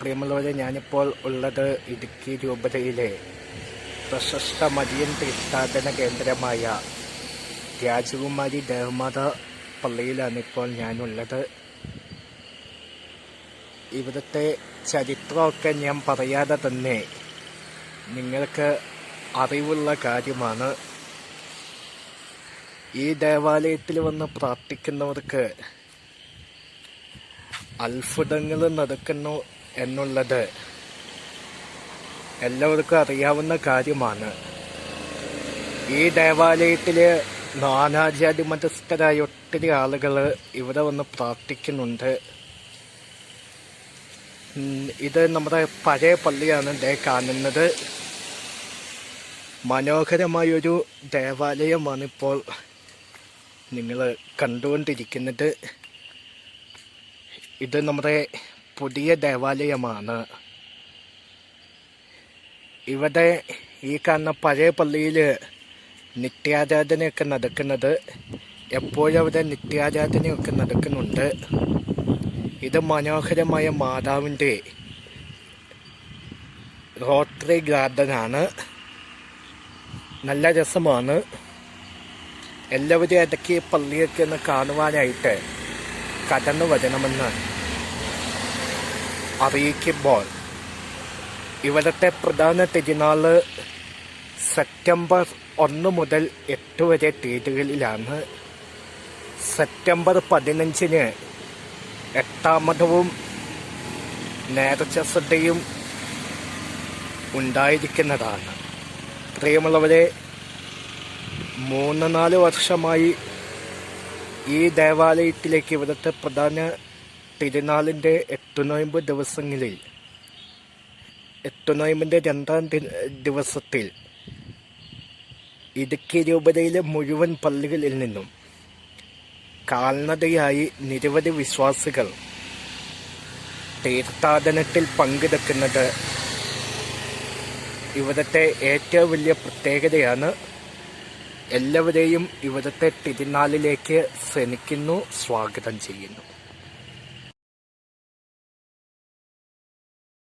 പ്രിയമുള്ളവരെ ഞാനിപ്പോൾ ഉള്ളത് ഇടുക്കി രൂപതയിലെ പ്രശസ്ത മരിയൻ തീർത്ഥാടന കേന്ദ്രമായ രാജകുമാരി ദേവമാത പള്ളിയിലാണ് ഇപ്പോൾ ഞാനുള്ളത്. ഇവിടുത്തെ ചരിത്രമൊക്കെ ഞാൻ പറയാതെ തന്നെ നിങ്ങൾക്ക് അറിവുള്ള കാര്യമാണ്. ഈ ദേവാലയത്തിൽ വന്ന് പ്രാർത്ഥിക്കുന്നവർക്ക് അത്ഭുതങ്ങൾ നടക്കുന്നു എന്നുള്ളത് എല്ലാവർക്കും അറിയാവുന്ന കാര്യമാണ്. ഈ ദേവാലയത്തിൽ നാനാജാതി മതസ്ഥരായ ഒത്തിരി ആളുകൾ ഇവിടെ വന്ന് പ്രാർത്ഥിക്കുന്നുണ്ട്. ഇത് നമ്മുടെ പഴയ പള്ളിയാണ് ദേ കാണുന്നത്. മനോഹരമായൊരു ദേവാലയമാണിപ്പോൾ നിങ്ങൾ കണ്ടുകൊണ്ടിരിക്കുന്നത്. ഇത് നമ്മുടെ പുതിയ ദേവാലയമാണ്. ഇവിടെ ഈ കാണുന്ന പഴയ പള്ളിയിൽ നിത്യാരാധനയൊക്കെ നടക്കുന്നത്. എപ്പോഴും അവിടെ നിത്യാരാധനയൊക്കെ നടക്കുന്നുണ്ട്. ഇത് മനോഹരമായ മാതാവിന്റെ റോട്ടറി ഗാർഡനാണ് നല്ല രസമാണ്. എല്ലാവരും ഇടയ്ക്ക് പള്ളിയൊക്കെ ഒന്ന് കാണുവാനായിട്ട് കടന്നു വരണമെന്ന്. അറിയിക്കുമ്പോൾ ഇവിടുത്തെ പ്രധാന തിരുനാൾ സെപ്റ്റംബർ ഒന്ന് മുതൽ എട്ട് വരെ തീയതികളിലാണ്. സെപ്റ്റംബർ പതിനഞ്ചിന് എട്ടാമതവും നേർച്ച ശ്രദ്ധയും ഉണ്ടായിരിക്കുന്നതാണ്. പ്രിയമുള്ളവരെ മൂന്ന് നാല് വർഷമായി ഈ ദേവാലയത്തിലേക്ക് ഇവിടുത്തെ പ്രധാന തിരുനാളിന്റെ എട്ടുനോയമ്പ് ദിവസങ്ങളിൽ എട്ടുനോയമ്പിന്റെ രണ്ടാം ദി- ദിവസത്തിൽ ഇടുക്കി രൂപതയിലെ മുഴുവൻ പള്ളികളിൽ നിന്നും കാൽനടയായി നിരവധി വിശ്വാസികൾ തീർത്ഥാടനത്തിൽ പങ്കെടുക്കുന്നത് ഇവിടുത്തെ ഏറ്റവും വലിയ പ്രത്യേകതയാണ്. എല്ലാവരെയും ഇവിടുത്തെ തിരുനാളിലേക്ക് ക്ഷണിക്കുന്നു സ്വാഗതം ചെയ്യുന്നു.